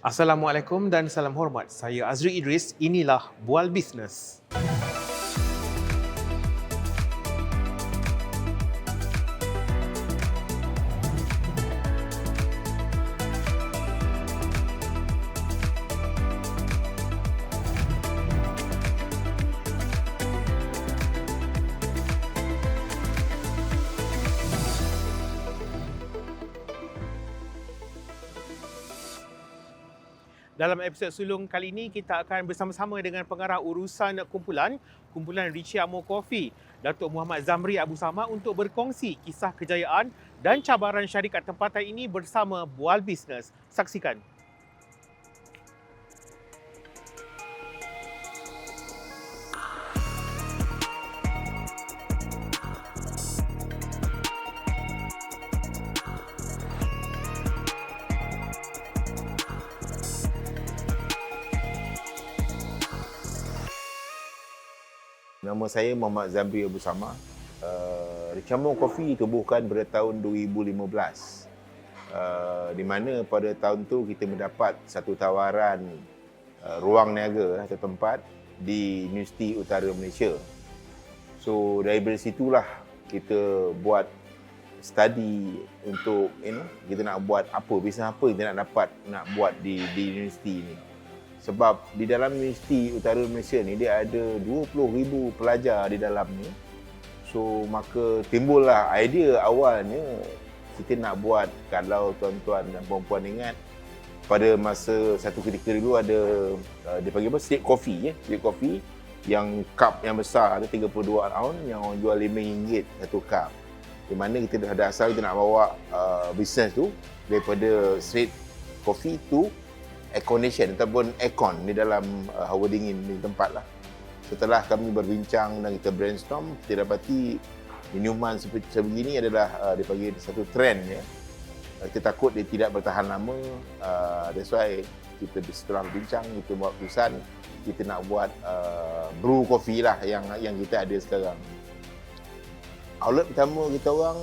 Assalamualaikum dan salam hormat. Saya Azri Idris. Inilah Bual Bisnes. Episod sulung kali ini kita akan bersama-sama dengan pengarah urusan kumpulan kumpulan Richie Amo Coffee Datuk Muhammad Zamri Abu Sama untuk berkongsi kisah kejayaan dan cabaran syarikat tempatan ini bersama Bual Bisnes. Saksikan. Nama saya Muhammad Zamri Abu Sama. Uh, Ricamo Coffee ditubuhkan pada tahun 2015. Uh, di mana pada tahun tu kita mendapat satu tawaran uh, ruang niaga atau tempat di Universiti Utara Malaysia. So dari situlah kita buat study untuk you know kita nak buat apa bisnes apa kita nak dapat nak buat di di universiti ni sebab di dalam Universiti Utara Malaysia ni dia ada 20,000 pelajar di dalam ni. So maka timbullah idea awalnya kita nak buat kalau tuan-tuan dan puan-puan ingat pada masa satu ketika dulu ada uh, dia panggil apa stick coffee ya stick coffee yang cup yang besar ada 32 ounce yang orang jual RM5 satu cup di mana kita dah ada asal kita nak bawa uh, bisnes tu daripada straight coffee tu air condition ataupun aircon di dalam uh, hawa dingin di tempat lah. Setelah kami berbincang dan kita brainstorm, kita dapati minuman seperti sebegini adalah uh, dipanggil satu trend ya. Uh, kita takut dia tidak bertahan lama. Uh, that's why kita setelah berbincang kita buat keputusan kita nak buat uh, brew coffee lah yang yang kita ada sekarang. Outlet pertama kita orang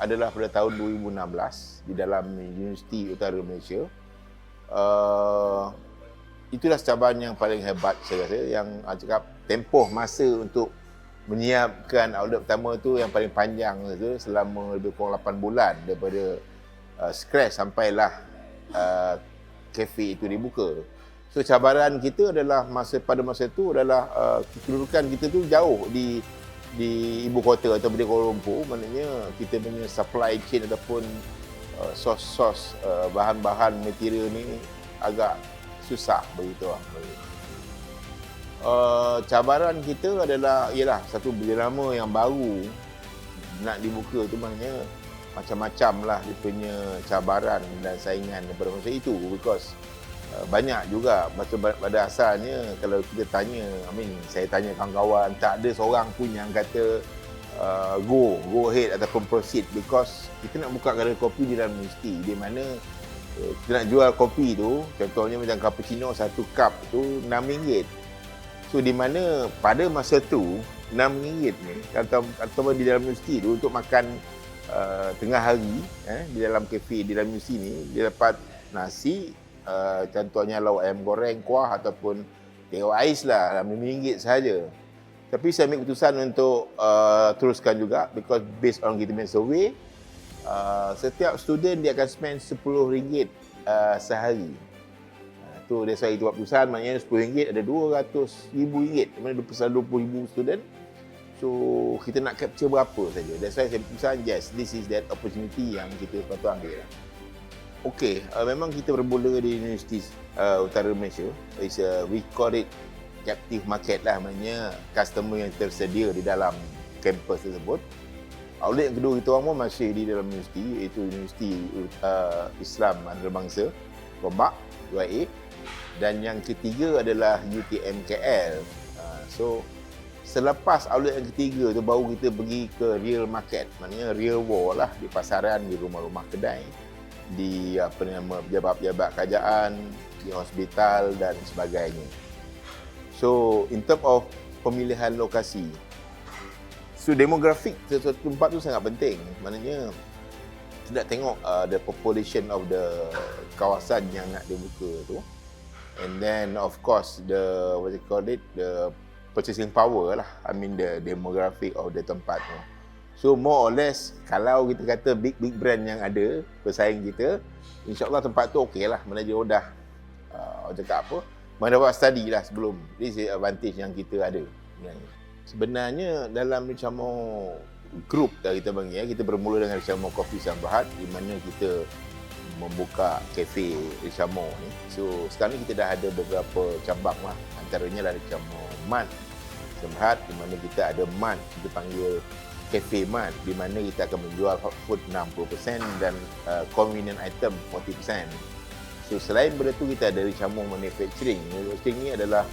adalah pada tahun 2016 di dalam Universiti Utara Malaysia uh, itulah cabaran yang paling hebat saya rasa yang uh, cakap tempoh masa untuk menyiapkan outlet pertama tu yang paling panjang tu selama lebih kurang 8 bulan daripada uh, scratch sampailah uh, kafe itu dibuka. So cabaran kita adalah masa pada masa itu adalah uh, kedudukan kita tu jauh di di ibu kota atau di Kuala Lumpur maknanya kita punya supply chain ataupun uh, sos-sos uh, bahan-bahan material ni agak susah begitu lah. Uh, cabaran kita adalah ialah satu lama yang baru nak dibuka tu maknanya macam-macam lah dia punya cabaran dan saingan daripada masa itu because uh, banyak juga masa pada asalnya kalau kita tanya I mean saya tanya kawan-kawan tak ada seorang pun yang kata uh, go go ahead ataupun proceed because kita nak buka kedai kopi di dalam universiti. Di mana uh, kita nak jual kopi tu contohnya macam cappuccino satu cup tu RM6 so di mana pada masa tu RM6 ni atau atau di dalam universiti tu untuk makan uh, tengah hari eh, di dalam kafe di dalam universiti ni dia dapat nasi uh, contohnya lauk ayam goreng kuah ataupun teh ais lah RM5 sahaja tapi saya ambil keputusan untuk uh, teruskan juga because based on kita punya survey, uh, setiap student dia akan spend RM10 uh, sehari. Uh, tu dia saya buat keputusan, maknanya RM10 ada RM200,000. Mana pasal 20,000 student. So kita nak capture berapa saja. That's why saya keputusan, yes, this is that opportunity yang kita sepatutnya ambil. Okay, uh, memang kita bermula di Universiti uh, Utara Malaysia. It's, uh, we call it captive market lah maknanya customer yang tersedia di dalam kampus tersebut. Outlet yang kedua kita orang pun masih di dalam universiti iaitu Universiti uh, Islam Antarabangsa Gombak UIA dan yang ketiga adalah UTM KL uh, so selepas outlet yang ketiga tu baru kita pergi ke real market. Maknanya real world lah di pasaran di rumah-rumah kedai di apa nama pejabat-pejabat kerajaan di hospital dan sebagainya So in term of pemilihan lokasi, so demografik sesuatu tempat tu sangat penting. Maknanya nak tengok uh, the population of the kawasan yang nak dibuka tu. And then of course the what you call it the purchasing power lah. I mean the demographic of the tempat tu. So more or less kalau kita kata big big brand yang ada pesaing kita, insyaallah tempat tu okey lah. Mana dia dah uh, cakap apa? Mana buat study lah sebelum. This is advantage yang kita ada. Sebenarnya dalam Richamo group dah kita panggil ya, kita bermula dengan Richamo Coffee Sang Berhad di mana kita membuka kafe Richamo ni. So sekarang ni kita dah ada beberapa cabang lah. Antaranya lah Richamo Man Sang Berhad di mana kita ada Man kita panggil Cafe Man di mana kita akan menjual food 60% dan uh, convenient item 40%. So selain benda tu kita ada Richamo Manufacturing. Manufacturing ni adalah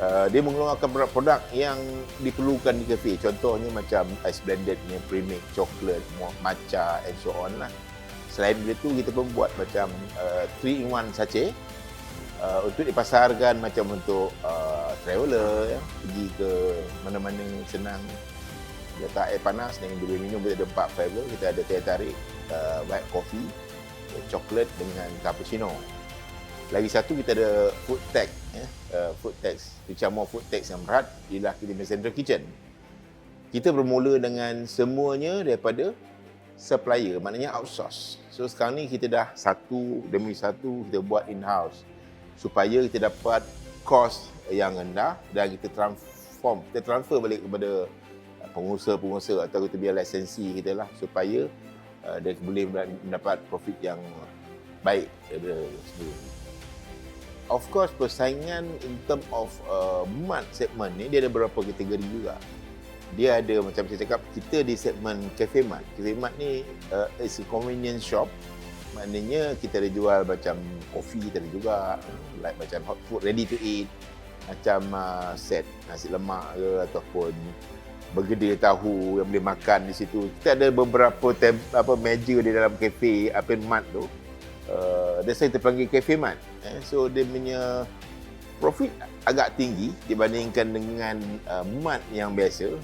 uh, dia mengeluarkan produk-produk yang diperlukan di kafe. Contohnya macam ice blended ni, premix, coklat, matcha and so on lah. Selain benda tu kita pun buat macam uh, 3 in 1 sachet uh, untuk dipasarkan macam untuk uh, traveller ya, pergi ke mana-mana senang letak air panas dan boleh minum kita ada empat flavor kita ada teh tarik uh, white coffee coklat dengan cappuccino lagi satu kita ada food tech ya. Uh, food tech macam food tech yang berat ialah kita punya central kitchen. Kita bermula dengan semuanya daripada supplier maknanya outsource. So sekarang ni kita dah satu demi satu kita buat in house supaya kita dapat cost yang rendah dan kita transform kita transfer balik kepada pengusaha-pengusaha atau kita biar lisensi kita lah supaya uh, dia boleh mendapat profit yang baik daripada sebelum Of course persaingan in term of uh, mat segment ni dia ada beberapa kategori juga. Dia ada macam saya cakap kita di segmen cafe mat. Cafe mat ni uh, is a convenience shop. Maknanya kita ada jual macam kopi kita ada juga like macam hot food ready to eat macam uh, set nasi lemak ke ataupun bergedil tahu yang boleh makan di situ. Kita ada beberapa tem, apa meja di dalam kafe apa mat tu. Uh, that's why kita panggil cafe mat. Eh, so dia punya profit agak tinggi dibandingkan dengan uh, mat yang biasa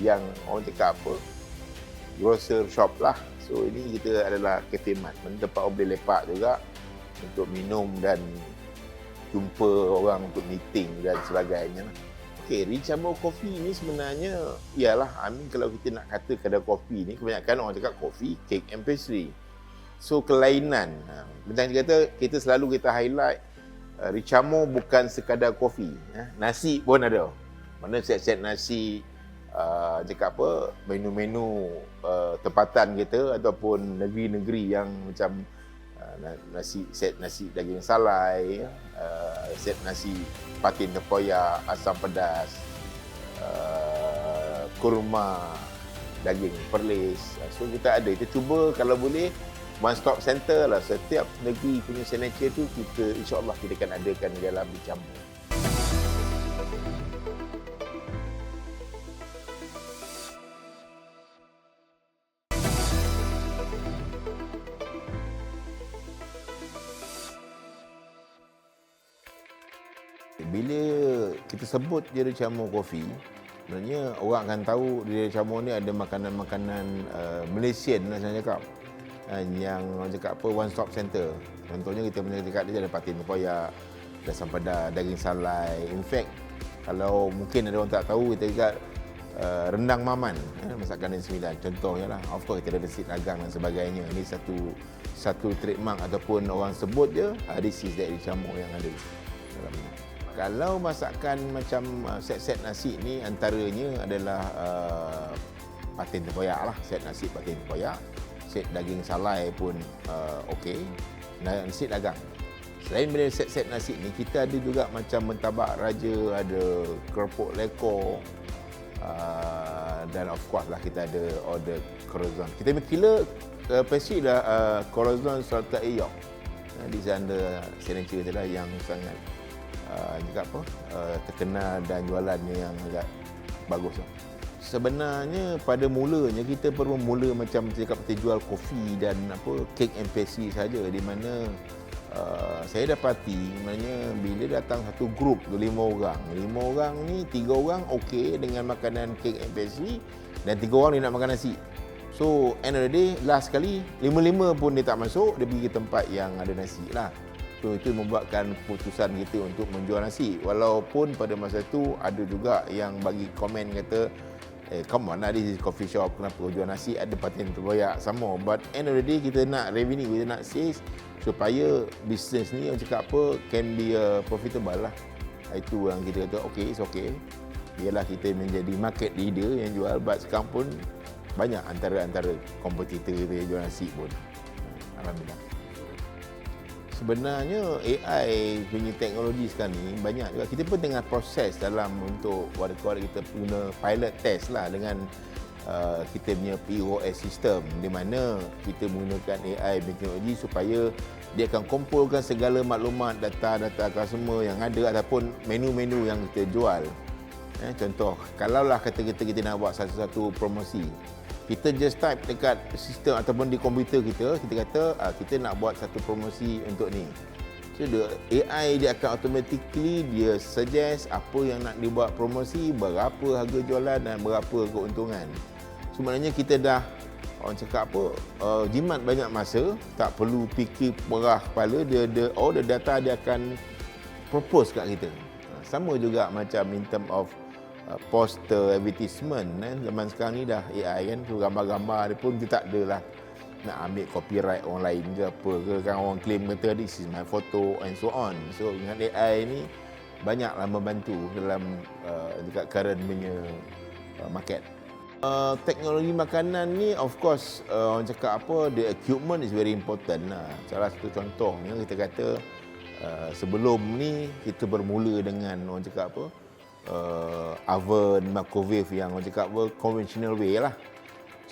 yang orang cakap apa grocer shop lah. So ini kita adalah cafe mat. Tempat orang boleh lepak juga untuk minum dan jumpa orang untuk meeting dan sebagainya. Okay, Richamo Coffee ni sebenarnya ialah, I mean kalau kita nak kata kedai kopi ni, kebanyakan orang cakap kopi, cake and pastry. So, kelainan. Ha, macam kita kata, kita selalu kita highlight uh, Richamo bukan sekadar kopi. Ha. Nasi pun ada. Mana set-set nasi, uh, cakap apa, menu-menu uh, tempatan kita ataupun negeri-negeri yang macam uh, nasi set nasi daging salai, uh, set nasi patin tempoyak, asam pedas, uh, kurma, daging perlis. So kita ada, kita cuba kalau boleh one stop center lah setiap negeri punya signature tu kita insyaAllah kita akan adakan dalam dicampur. bila kita sebut Jera Camur Coffee, sebenarnya orang akan tahu Jera Camur ni ada makanan-makanan uh, Malaysian lah saya cakap. Yang orang cakap apa one stop center. Contohnya kita punya dekat dia ada patin tempoyak, ada sampada daging salai. In fact, kalau mungkin ada orang tak tahu kita juga uh, rendang maman eh, masakan yang sembilan contohnya lah of course kita ada nasi dagang dan sebagainya ini satu satu trademark ataupun orang sebut je uh, this is that yang ada dalam kalau masakan macam uh, set-set nasi ni antaranya adalah uh, patin tempoyak lah. Set nasi patin tempoyak. Set daging salai pun uh, okey. Nasi dagang. Selain daripada set-set nasi ni, kita ada juga macam mentabak raja, ada keropok lekor. Uh, dan of course lah kita ada order corazon. Kita punya killer uh, pastry dah uh, corazon serta eyok. Uh, di sana signature adalah yang sangat uh, juga apa uh, terkenal dan jualannya yang agak bagus lah. Sebenarnya pada mulanya kita perlu mula macam cakap kita jual kopi dan apa cake and pastry saja di mana uh, saya dapati maknanya bila datang satu grup tu lima orang lima orang ni tiga orang okey dengan makanan cake and pastry dan tiga orang ni nak makan nasi so end of the day last kali lima-lima pun dia tak masuk dia pergi ke tempat yang ada nasi lah. So itu membuatkan keputusan kita untuk menjual nasi. Walaupun pada masa itu ada juga yang bagi komen kata eh come on lah this is coffee shop kenapa jual nasi ada patin terboyak sama but end of the day kita nak revenue kita nak sales supaya business ni orang cakap apa can be a profitable lah itu yang kita kata okay it's okay ialah kita menjadi market leader yang jual but sekarang pun banyak antara-antara kompetitor kita yang jual nasi pun. Alhamdulillah. Sebenarnya AI punya teknologi sekarang ni banyak juga. Kita pun tengah proses dalam untuk wadah kita guna pilot test lah dengan uh, kita punya POS system di mana kita menggunakan AI teknologi supaya dia akan kumpulkan segala maklumat data-data customer yang ada ataupun menu-menu yang kita jual. Eh, contoh, kalaulah kata-kata kita nak buat satu-satu promosi, kita just type dekat sistem ataupun di komputer kita kita kata uh, kita nak buat satu promosi untuk ni. So the AI dia akan automatically dia suggest apa yang nak dibuat promosi berapa harga jualan dan berapa keuntungan. So maknanya kita dah orang cakap apa uh, jimat banyak masa tak perlu fikir perah kepala dia, dia all the data dia akan propose kat kita. Sama juga macam in term of poster advertisement kan zaman sekarang ni dah AI kan tu gambar-gambar dia pun dia tak adalah nak ambil copyright orang lain ke apa ke. Kan orang claim kata this is my photo and so on. So dengan AI ni banyaklah membantu dalam uh, dekat current punya uh, market. Uh, teknologi makanan ni of course uh, orang cakap apa the equipment is very important lah. Salah satu contohnya kita kata uh, sebelum ni kita bermula dengan orang cakap apa uh, oven, microwave yang orang cakap apa, conventional way lah.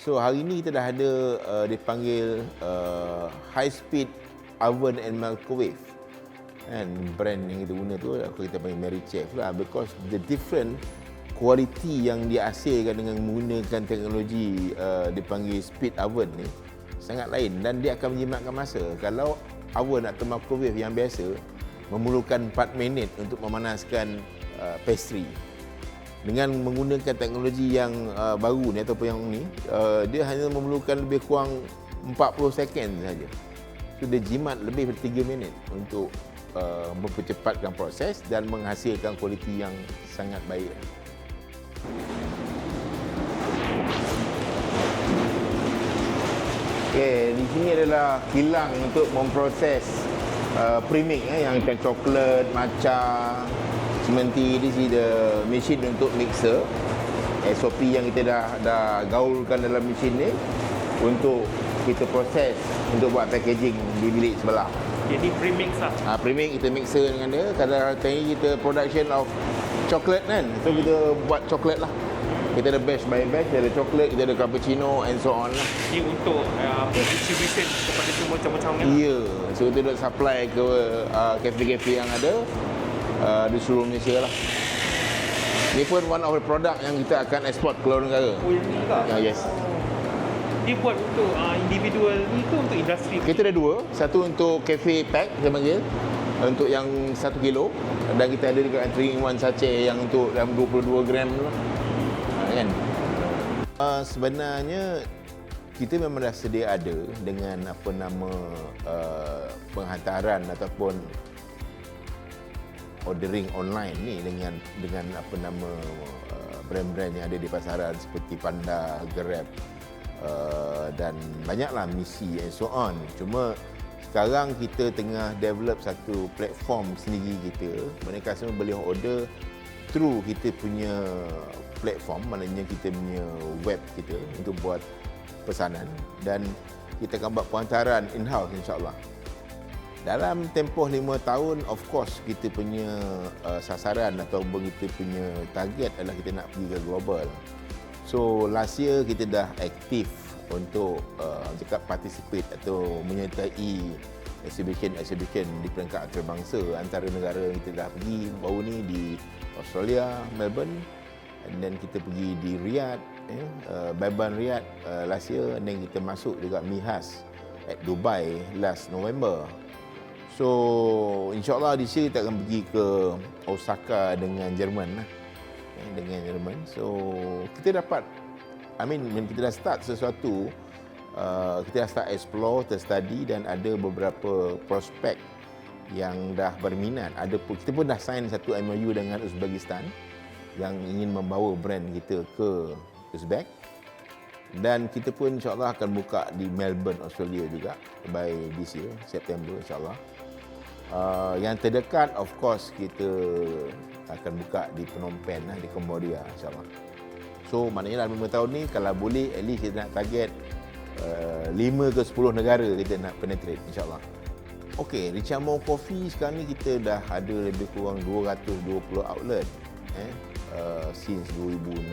So hari ni kita dah ada uh, dipanggil uh, high speed oven and microwave. And brand yang kita guna tu aku kita panggil Mary Chef lah because the different quality yang dihasilkan dengan menggunakan teknologi uh, dipanggil speed oven ni sangat lain dan dia akan menjimatkan masa. Kalau oven atau microwave yang biasa memerlukan 4 minit untuk memanaskan uh, pastry. Dengan menggunakan teknologi yang uh, baru ni ataupun yang ni uh, dia hanya memerlukan lebih kurang 40 second saja. So dia jimat lebih dari 3 minit untuk uh, mempercepatkan proses dan menghasilkan kualiti yang sangat baik. Okay, di sini adalah kilang untuk memproses uh, premix eh, yang macam coklat, matcha, Seperti ini sih the mesin untuk mixer SOP yang kita dah dah gaulkan dalam mesin ni untuk kita proses untuk buat packaging di bilik sebelah. Jadi premix lah. Ah ha, premix kita mixer dengan dia. Kadang-kadang kita production of coklat kan. So kita buat coklat lah. Kita ada batch by batch, kita ada coklat, kita ada cappuccino and so on lah. Ini untuk uh, distribution kepada semua macam-macam Ya. Yeah. So kita dah supply ke uh, kafe-kafe yang ada uh, di seluruh Malaysia lah. Ini pun one of the product yang kita akan export ke luar negara. Oh, yang ni juga? Ya, yes. Dia buat untuk uh, individual ni ke untuk industri? Kita ada dua. Satu untuk cafe pack, kita panggil. Untuk yang satu kilo. Dan kita ada juga 3 in 1 sachet yang untuk dalam 22 gram lah. Ha, kan? Uh, sebenarnya kita memang dah sedia ada dengan apa nama uh, penghantaran ataupun ordering online ni dengan dengan apa nama uh, brand-brand yang ada di pasaran seperti Panda, Grab uh, dan banyaklah misi and so on. Cuma sekarang kita tengah develop satu platform sendiri kita. Mereka semua boleh order through kita punya platform, maknanya kita punya web kita untuk buat pesanan dan kita akan buat penghantaran in-house insyaAllah. Dalam tempoh lima tahun, of course, kita punya uh, sasaran atau kita punya target adalah kita nak pergi ke global. So, last year kita dah aktif untuk uh, cakap participate atau menyertai exhibition-exhibition di peringkat antarabangsa antara negara yang kita dah pergi baru ni di Australia, Melbourne and then kita pergi di Riyadh, eh, uh, Baiban Riyadh uh, last year and then kita masuk juga Mihas at Dubai last November. So insyaAllah di sini kita akan pergi ke Osaka dengan Jerman lah. Eh, dengan Jerman. So kita dapat I mean, when kita dah start sesuatu, uh, kita dah start explore, terstudy dan ada beberapa prospek yang dah berminat. Ada pun kita pun dah sign satu MOU dengan Uzbekistan yang ingin membawa brand kita ke Uzbek dan kita pun insyaAllah akan buka di Melbourne, Australia juga by this year, September insyaAllah. Uh, yang terdekat of course kita akan buka di Phnom Penh lah, di Cambodia insyaAllah. So maknanya dalam 5 tahun ni kalau boleh at least kita nak target uh, 5 ke 10 negara kita nak penetrate insyaAllah. Okey, Richamo Coffee sekarang ni kita dah ada lebih kurang 220 outlet eh, uh, since 2016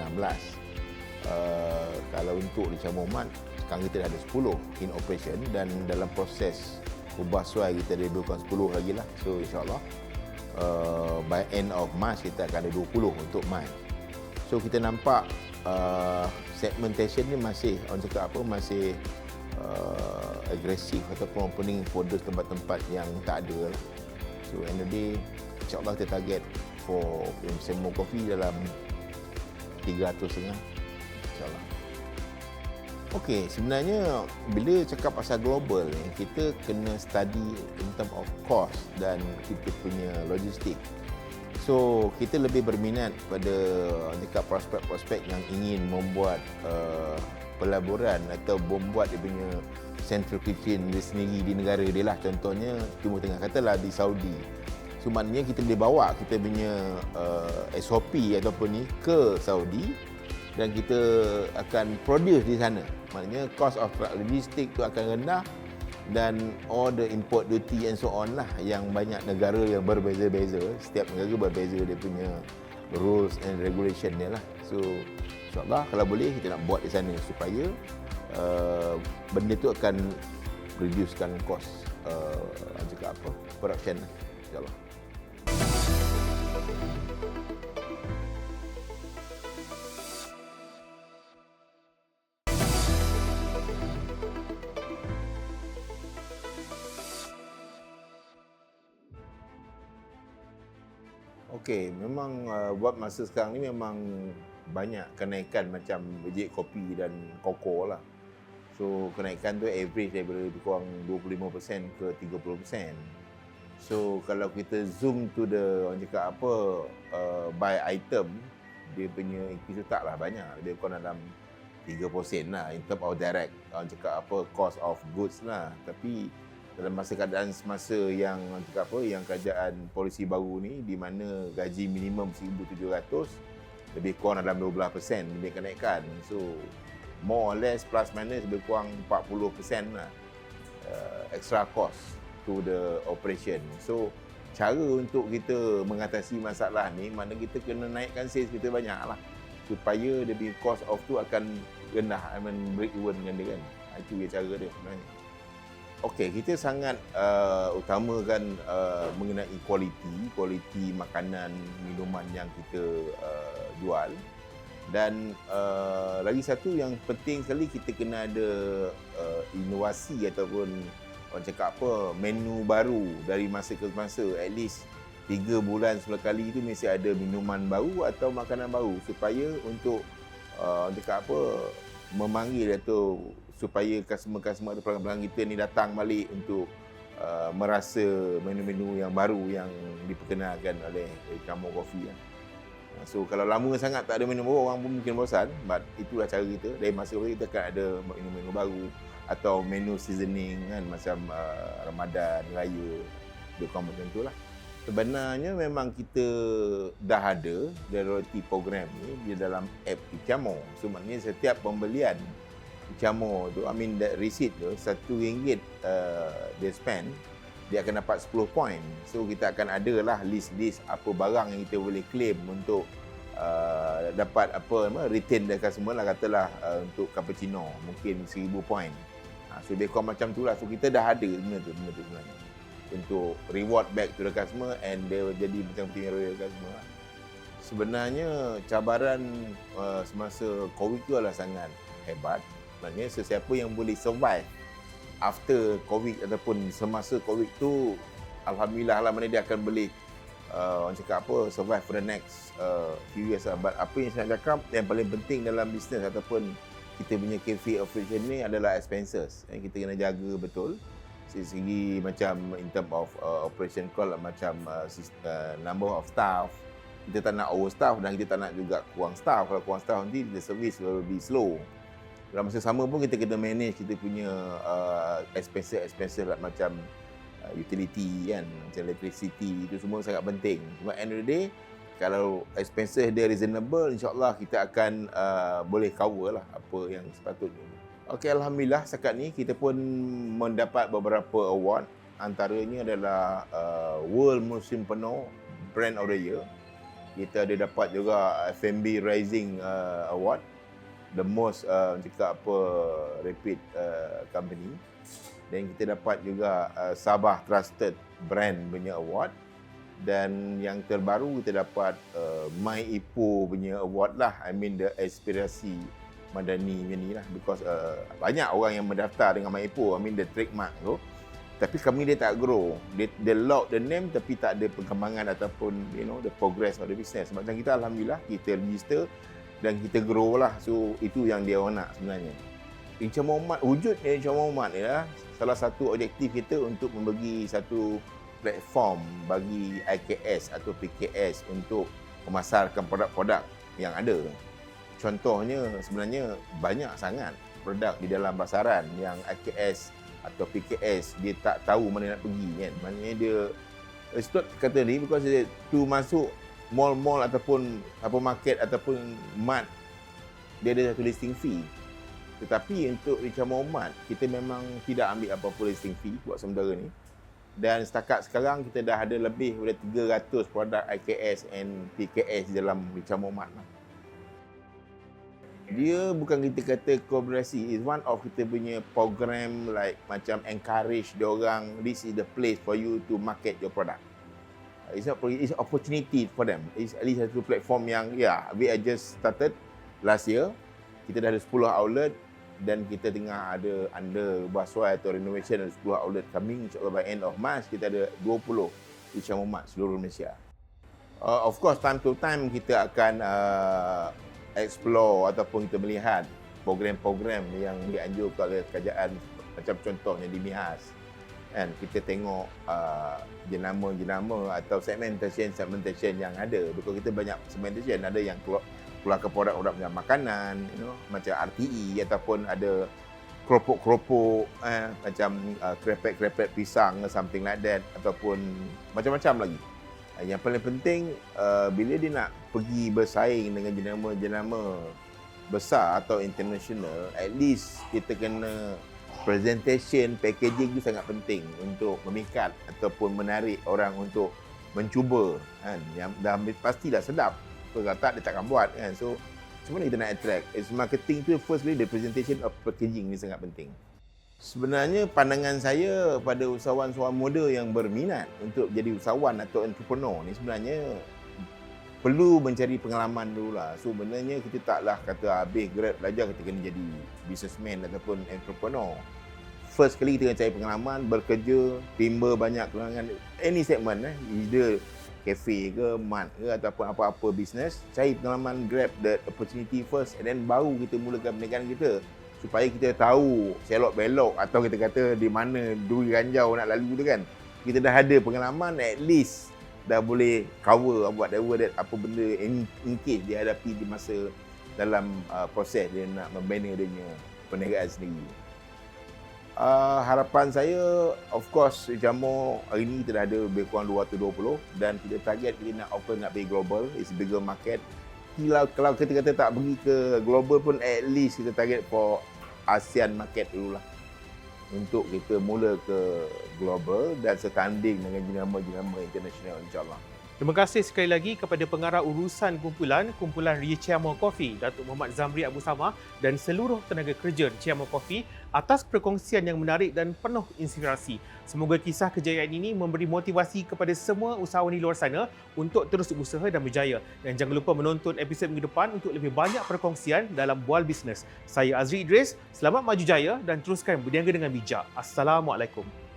uh, kalau untuk Richard Muhammad sekarang kita dah ada 10 in operation dan dalam proses ubah suai kita ada lebih kurang 10 lagi lah so insyaAllah uh, by end of March kita akan ada 20 untuk Mai so kita nampak uh, segmentation ni masih orang cakap apa masih uh, agresif ataupun opening those tempat-tempat yang tak ada lah. so end of day insyaAllah kita target for Semo Coffee dalam 300 setengah. Okey, sebenarnya bila cakap pasal global ni, kita kena study in term of cost dan kita punya logistik. So, kita lebih berminat pada dekat prospek-prospek yang ingin membuat uh, pelaburan atau membuat dia punya central kitchen dia sendiri di negara dia lah. Contohnya, Timur Tengah. Katalah di Saudi. So, maknanya kita boleh bawa kita punya uh, SOP ataupun ni ke Saudi dan kita akan produce di sana. Maknanya cost of logistik tu akan rendah dan all the import duty and so on lah yang banyak negara yang berbeza-beza. Setiap negara berbeza dia punya rules and regulation dia lah. So insyaAllah kalau boleh kita nak buat di sana supaya uh, benda tu akan reducekan cost uh, apa production lah. InsyaAllah. Okey, memang uh, buat masa sekarang ni memang banyak kenaikan macam biji kopi dan koko lah. So kenaikan tu average daripada lebih kurang 25% ke 30%. So kalau kita zoom to the orang cakap apa uh, by item dia punya increase tu taklah banyak. Dia kurang dalam 3% lah in term of direct orang cakap apa cost of goods lah. Tapi dalam masa keadaan semasa yang apa yang kerajaan polisi baru ni di mana gaji minimum 1700 lebih kurang dalam 12% lebih kenaikan. So more or less plus minus lebih kurang 40% lah uh, extra cost to the operation. So cara untuk kita mengatasi masalah ni mana kita kena naikkan sales kita banyak lah supaya dia cost of tu akan rendah I mean break even dengan dia kan. Itu dia cara dia sebenarnya Okey, kita sangat uh, utamakan uh, mengenai kualiti, kualiti makanan, minuman yang kita uh, jual. Dan uh, lagi satu yang penting sekali kita kena ada uh, inovasi ataupun orang cakap apa, menu baru dari masa ke masa. At least tiga bulan sekali itu mesti ada minuman baru atau makanan baru supaya untuk uh, cakap apa, memanggil atau supaya customer-customer atau pelanggan-pelanggan kita ni datang balik untuk uh, merasa menu-menu yang baru yang diperkenalkan oleh Kamu Coffee kan. So kalau lama sangat tak ada menu baru orang pun mungkin bosan but itulah cara kita dari masa ke kita akan ada menu-menu baru atau menu seasoning kan macam uh, Ramadan, Raya dia macam tu lah. Sebenarnya memang kita dah ada loyalty program ni di dalam app Icamo. So maknanya setiap pembelian Icamo tu, I mean that receipt tu, satu ringgit uh, dia spend, dia akan dapat 10 point. So kita akan ada lah list-list apa barang yang kita boleh claim untuk uh, dapat apa nama retain dari customer lah katalah uh, untuk cappuccino mungkin 1000 point. Ha, so dia kurang macam tu lah. So kita dah ada benda tu, benda tu sebenarnya. Untuk reward back to the customer and dia jadi macam punya royal customer lah. Sebenarnya cabaran uh, semasa COVID tu adalah sangat hebat Maknanya sesiapa yang boleh survive after COVID ataupun semasa COVID tu Alhamdulillah lah mana dia akan boleh uh, orang cakap apa survive for the next uh, few years lah. But apa yang saya nak cakap yang paling penting dalam bisnes ataupun kita punya cafe operation ni adalah expenses. Eh, kita kena jaga betul. Dari segi macam in term of uh, operation lah, macam uh, uh, number of staff. Kita tak nak overstaff dan kita tak nak juga kurang staff. Kalau kurang staff nanti the service will be slow. Dalam masa sama pun kita kena manage kita punya uh, expenses-expenses lah, macam uh, utility kan, macam electricity itu semua sangat penting. Cuma end of the day, kalau expenses dia reasonable, insyaAllah kita akan uh, boleh cover lah apa yang sepatutnya. Okey, Alhamdulillah setakat ni kita pun mendapat beberapa award. Antaranya adalah uh, World Muslim Penuh Brand of the Year. Kita ada dapat juga F&B Rising uh, Award. The most uh, cakap apa repeat uh, company. Dan kita dapat juga uh, Sabah Trusted Brand punya award. Dan yang terbaru kita dapat uh, My Ipoh punya award lah. I mean the aspirasi madani ni lah. Because uh, banyak orang yang mendaftar dengan My Ipoh. I mean the trademark tu. Tapi kami dia tak grow. Dia, dia lock the name tapi tak ada perkembangan ataupun you know the progress of the business. Macam kita Alhamdulillah kita register dan kita grow lah so itu yang dia orang nak sebenarnya Encik Muhammad wujud Encik Muhammad ni lah salah satu objektif kita untuk membagi satu platform bagi IKS atau PKS untuk memasarkan produk-produk yang ada. Contohnya sebenarnya banyak sangat produk di dalam pasaran yang IKS atau PKS dia tak tahu mana nak pergi kan. Maknanya dia it's kata ni because dia tu masuk mall-mall ataupun apa market ataupun mart dia ada satu listing fee. Tetapi untuk Richard Muhammad, kita memang tidak ambil apa-apa listing fee buat sementara ni dan setakat sekarang kita dah ada lebih daripada 300 produk IKS and PKS dalam Richard Muhammad lah. Dia bukan kita kata kolaborasi, is one of kita punya program like macam encourage dia orang this is the place for you to market your product. It's a it's opportunity for them. It's at least satu platform yang yeah, we are just started last year. Kita dah ada 10 outlet dan kita tengah ada under bahasuai atau renovation ada 10 outlet coming insyaAllah by end of March kita ada 20 di Syamumat seluruh Malaysia. Uh, of course time to time kita akan uh, explore ataupun kita melihat program-program yang dianjurkan oleh kerajaan macam contohnya di Mihas kan kita tengok uh, jenama-jenama atau segmentation-segmentation yang ada. Because kita banyak segmentation ada yang keluar keluarkan produk-produk macam makanan you know macam RTE ataupun ada keropok-keropok eh, macam uh, krepek-krepek pisang something like that ataupun macam-macam lagi. Uh, yang paling penting uh, bila dia nak pergi bersaing dengan jenama-jenama besar atau international at least kita kena presentation packaging tu sangat penting untuk memikat ataupun menarik orang untuk mencuba kan? Yang dah pastilah sedap. Kalau tak dia takkan buat kan? So macam mana kita nak attract? It's marketing tu firstly the presentation of packaging ni sangat penting. Sebenarnya pandangan saya pada usahawan-usahawan muda yang berminat untuk jadi usahawan atau entrepreneur ni sebenarnya perlu mencari pengalaman dulu lah. So sebenarnya kita taklah kata habis grad belajar kita kena jadi businessman ataupun entrepreneur. First kali kita cari pengalaman, bekerja, timba banyak kelangan any segment eh, either cafe ke, mat ke ataupun apa-apa business, cari pengalaman grab the opportunity first and then baru kita mulakan perniagaan kita supaya kita tahu selok belok atau kita kata di mana duri ranjau nak lalu tu kan. Kita dah ada pengalaman at least dah boleh cover buat whatever that apa benda in, in case dia hadapi di masa dalam uh, proses dia nak membina dia punya perniagaan sendiri. Uh, harapan saya of course Jamo hari ni kita dah ada lebih kurang 220 dan kita target kita nak offer nak pergi global is bigger market kalau, kalau kita kata tak pergi ke global pun at least kita target for ASEAN market dulu lah untuk kita mula ke global dan setanding dengan jenama-jenama international insyaAllah. Terima kasih sekali lagi kepada pengarah urusan kumpulan, kumpulan Richiamo Coffee, Datuk Muhammad Zamri Abu Sama dan seluruh tenaga kerja Richiamo Coffee atas perkongsian yang menarik dan penuh inspirasi. Semoga kisah kejayaan ini memberi motivasi kepada semua usahawan di luar sana untuk terus berusaha dan berjaya. Dan jangan lupa menonton episod minggu depan untuk lebih banyak perkongsian dalam Bual Bisnes. Saya Azri Idris, selamat maju jaya dan teruskan berniaga dengan bijak. Assalamualaikum.